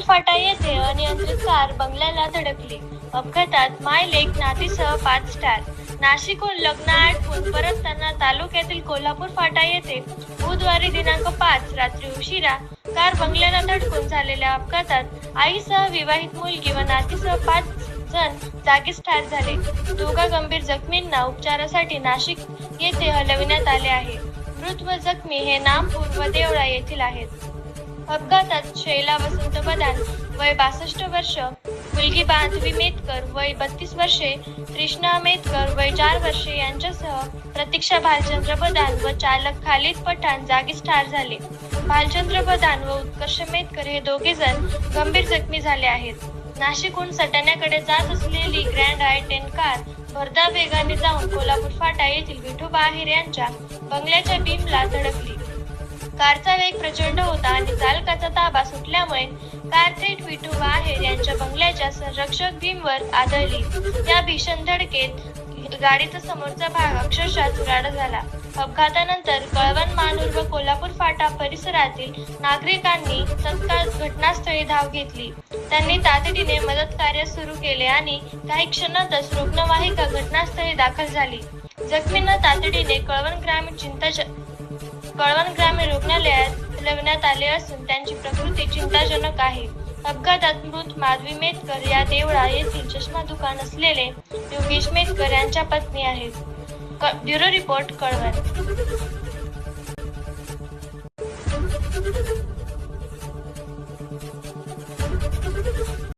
फाटा येथे अनियंत्रित कार बंगल्याला धडकली. अपघातात माय लेक नातीसह पाच स्टार. नाशिकहून लग्न आटपून परतताना तालुक्यातील कोल्हापूर फाटा येथे बुधवारी दिनांक पाच रात्री उशिरा कार बंगल्याला धडकून झालेल्या अपघातात आईसह विवाहित मुलगी व नातीसह पाच जण जागीच ठार झाले. दोघा गंभीर जखमींना उपचारासाठी नाशिक येथे हलविण्यात आले आहे. मृत व जखमी हे नामपूर व देवळा येथील आहेत. अपघातात शैला वसंत बदान वय बासष्ट वर्ष मुलगी बांधवी मेतकर वय बत्तीस वर्षे कृष्णा मेतकर वय चार वर्षे यांच्यासह प्रतीक्षा भालचंद्र बदान व चालक खालिद पठाण जागीच ठार झाले. भालचंद्र बदान व उत्कर्ष मेतकर हे दोघे जण गंभीर जखमी झाले आहेत. नाशिकहून सटाण्याकडे जात असलेली ग्रँड आय टेन कार भरदा वेगाने जाऊन कोल्हापूर फाटा येथील विठोबा आहेर यांच्या बंगल्याच्या बीमला धडकली. कारचा वेग प्रचंड होता आणि चालकाचा ताबा सुटल्यामुळे कार थेट विठोबा आहेर यांच्या बंगल्याच्या संरक्षक भीमवर आदळली. या भीषण धडकेत गाडीचा समोरचा भाग अक्षरशः चुराडा झाला. अपघातानंतर कळवण मानूर व कोल्हापूर फाटा परिसरातील नागरिकांनी तत्काळ घटनास्थळी धाव घेतली. त्यांनी तातडीने मदत कार्य सुरू केले आणि काही क्षणातच रुग्णवाहिका घटनास्थळी दाखल झाली. जखमींना तातडीने कळवण ग्रामीण चिंता कळवण ग्रामीण रुग्णालयात हलविण्यात आले असून त्यांची प्रकृती चिंताजनक आहे. अपघातात मृत माधवी मेतकर या देवळा येथील चष्मा दुकान असलेले योगेश मेतकर यांच्या पत्नी आहेत. क- ब्युरो रिपोर्ट कळवण.